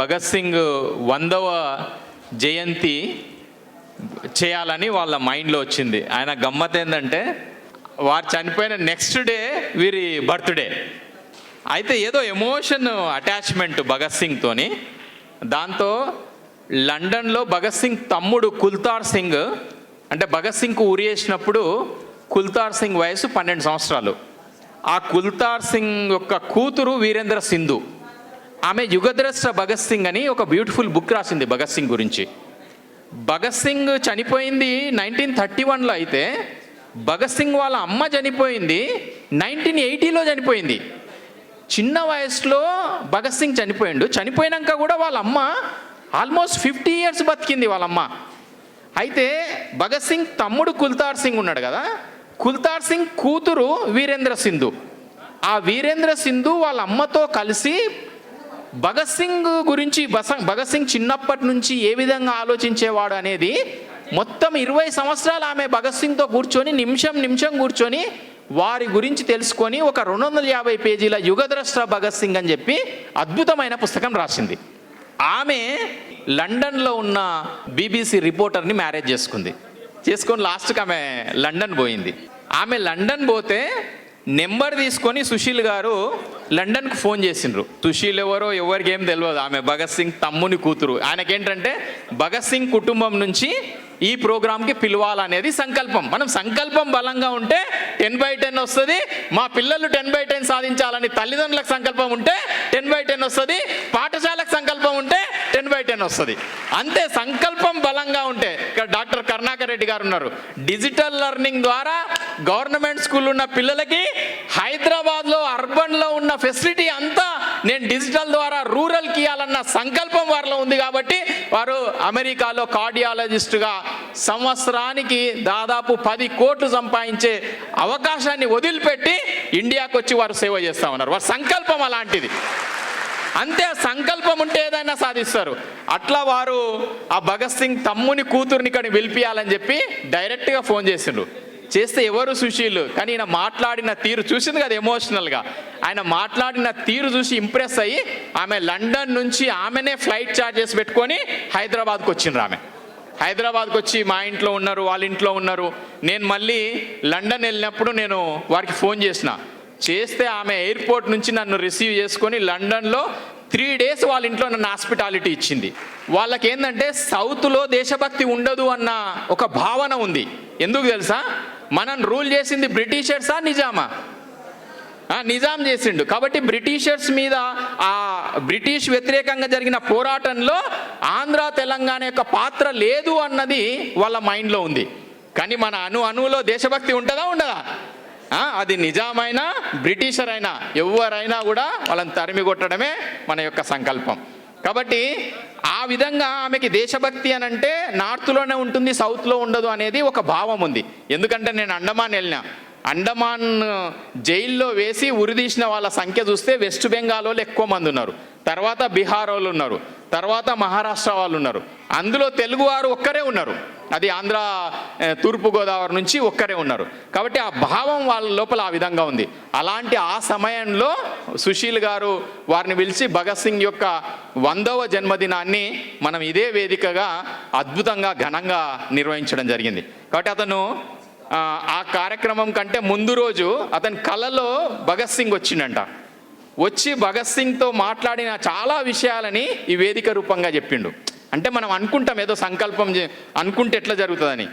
భగత్ సింగ్ వందవ జయంతి చేయాలని వాళ్ళ మైండ్లో వచ్చింది. ఆయన గమ్మత్ ఏంటంటే వారు చనిపోయిన నెక్స్ట్ డే వీరి బర్త్డే. అయితే ఏదో ఎమోషన్ అటాచ్మెంట్ భగత్ సింగ్తోని. దాంతో లండన్లో భగత్ సింగ్ తమ్ముడు కుల్తార్ సింగ్ అంటే భగత్ సింగ్కు ఉరి వేసినప్పుడు కుల్తార్ సింగ్ వయసు పన్నెండు సంవత్సరాలు. ఆ కుల్తార్ సింగ్ యొక్క కూతురు వీరేంద్ర సింధు. ఆమె యుగద్రష్ట భగత్ సింగ్ అని ఒక బ్యూటిఫుల్ బుక్ రాసింది భగత్ సింగ్ గురించి. భగత్ సింగ్ చనిపోయింది నైన్టీన్ థర్టీ వన్లో అయితే భగత్ సింగ్ వాళ్ళ అమ్మ చనిపోయింది నైన్టీన్ ఎయిటీలో చనిపోయింది. చిన్న వయసులో భగత్ సింగ్ చనిపోయిండు. చనిపోయినాక కూడా వాళ్ళ అమ్మ ఆల్మోస్ట్ ఫిఫ్టీ ఇయర్స్ బతికింది వాళ్ళ అమ్మ. అయితే భగత్ సింగ్ తమ్ముడు కుల్తార్ సింగ్ ఉన్నాడు కదా కుల్తార్ సింగ్ కూతురు వీరేంద్ర సింధు. ఆ వీరేంద్ర సింధు వాళ్ళ అమ్మతో కలిసి భగత్ సింగ్ గురించి బస భగత్ సింగ్ చిన్నప్పటి నుంచి ఏ విధంగా ఆలోచించేవాడు అనేది మొత్తం ఇరవై సంవత్సరాలు ఆమె భగత్ సింగ్తో కూర్చొని నిమిషం నిమిషం కూర్చొని వారి గురించి తెలుసుకొని ఒక రెండు వందల యాభై పేజీల యుగద్రష్ట భగత్ సింగ్ అని చెప్పి అద్భుతమైన పుస్తకం రాసింది. ఆమె లండన్లో ఉన్న బీబీసీ రిపోర్టర్ని మ్యారేజ్ చేసుకుంది. చేసుకొని లాస్ట్కి ఆమె లండన్ పోయింది. ఆమె లండన్ పోతే నెంబర్ తీసుకొని సుశీల్ గారు లండన్కు ఫోన్ చేసిండ్రు. సుశీల్ ఎవరో ఎవరికి ఏం తెలియదు ఆమె భగత్ సింగ్ తమ్ముని కూతురు. ఆయనకేంటంటే భగత్ సింగ్ కుటుంబం నుంచి ఈ ప్రోగ్రామ్కి పిలవాలనేది సంకల్పం. మనం సంకల్పం బలంగా ఉంటే టెన్ బై టెన్ వస్తుంది. మా పిల్లలు టెన్ బై టెన్ సాధించాలని తల్లిదండ్రులకు సంకల్పం ఉంటే టెన్ బై టెన్ వస్తుంది. పాఠశాలకు సంకల్పం ఉంటే టెన్ బై టెన్ వస్తుంది. అంతే సంకల్పం బలంగా ఉంటే ఇక్కడ డాక్టర్ కరుణాకర్ రెడ్డి గారు ఉన్నారు. డిజిటల్ లెర్నింగ్ ద్వారా గవర్నమెంట్ స్కూల్ ఉన్న పిల్లలకి హైదరాబాద్లో అర్బన్లో ఉన్న ఫెసిలిటీ అంతా నేను డిజిటల్ ద్వారా రూరల్కి ఇవ్వాలన్న సంకల్పం వారిలో ఉంది కాబట్టి వారు అమెరికాలో కార్డియాలజిస్టుగా సంవత్సరానికి దాదాపు పది కోట్లు సంపాదించే అవకాశాన్ని వదిలిపెట్టి ఇండియాకు వచ్చి వారు సేవ చేస్తా ఉన్నారు. వారి సంకల్పం అలాంటిది. అంతే సంకల్పం ఉంటే ఏదైనా సాధిస్తారు. అట్లా వారు ఆ భగత్ సింగ్ తమ్ముని కూతుర్ని ఇక్కడ పిలిపియాలని చెప్పి డైరెక్ట్గా ఫోన్ చేసిండ్రు. చేస్తే ఎవరు సుశీల్? కానీ ఈయన మాట్లాడిన తీరు చూసింది కదా ఎమోషనల్గా. ఆయన మాట్లాడిన తీరు చూసి ఇంప్రెస్ అయ్యి ఆమె లండన్ నుంచి ఆమెనే ఫ్లైట్ ఛార్జెస్ పెట్టుకొని హైదరాబాద్కి వచ్చిండ్రు ఆమె. హైదరాబాద్కి వచ్చి మా ఇంట్లో ఉన్నారు వాళ్ళ ఇంట్లో ఉన్నారు. నేను మళ్ళీ లండన్ వెళ్ళినప్పుడు నేను వారికి ఫోన్ చేసిన. చేస్తే ఆమె ఎయిర్పోర్ట్ నుంచి నన్ను రిసీవ్ చేసుకొని లండన్లో త్రీ డేస్ వాళ్ళ ఇంట్లో నన్ను హాస్పిటాలిటీ ఇచ్చింది. వాళ్ళకి ఏంటంటే సౌత్లో దేశభక్తి ఉండదు అన్న ఒక భావన ఉంది. ఎందుకు తెలుసా? మనం రూల్ చేసింది బ్రిటిషర్సా నిజామా? నిజాం చేసిండు. కాబట్టి బ్రిటిషర్స్ మీద ఆ బ్రిటిష్ వ్యతిరేకంగా జరిగిన పోరాటంలో ఆంధ్ర తెలంగాణ యొక్క పాత్ర లేదు అన్నది వాళ్ళ మైండ్లో ఉంది. కానీ మన అణు అణువులో దేశభక్తి ఉంటుందా ఉండదా? అది నిజామైనా బ్రిటిషర్ అయినా ఎవరైనా కూడా వాళ్ళని తరిమి కొట్టడమే మన యొక్క సంకల్పం. కాబట్టి ఆ విధంగా ఆమెకి దేశభక్తి అని అంటే నార్త్లోనే ఉంటుంది సౌత్లో ఉండదు అనేది ఒక భావం ఉంది. ఎందుకంటే నేను అండమాన్ వెళ్ళినా. అండమాన్ జైల్లో వేసి ఉరిదీసిన వాళ్ళ సంఖ్య చూస్తే వెస్ట్ బెంగాల్ వాళ్ళు ఎక్కువ మంది ఉన్నారు. తర్వాత బీహార్ వాళ్ళు ఉన్నారు. తర్వాత మహారాష్ట్ర వాళ్ళు ఉన్నారు. అందులో తెలుగువారు ఒక్కరే ఉన్నారు. అది ఆంధ్ర తూర్పుగోదావరి నుంచి ఒక్కరే ఉన్నారు. కాబట్టి ఆ భావం వాళ్ళ లోపల ఆ విధంగా ఉంది. అలాంటి ఆ సమయంలో సుశీల్ గారు వారిని పిలిచి భగత్ సింగ్ యొక్క వందవ జన్మదినాన్ని మనం ఇదే వేదికగా అద్భుతంగా ఘనంగా నిర్వహించడం జరిగింది. కాబట్టి అతను ఆ, కార్యక్రమం కంటే ముందు రోజు అతని కలలో భగత్ సింగ్ వచ్చిండంట. వచ్చి భగత్ సింగ్తో మాట్లాడిన చాలా విషయాలని ఈ వేదిక రూపంగా చెప్పిండు. అంటే మనం అనుకుంటాం ఏదో సంకల్పం చే- అనుకుంటే ఎట్లా జరుగుతుందని.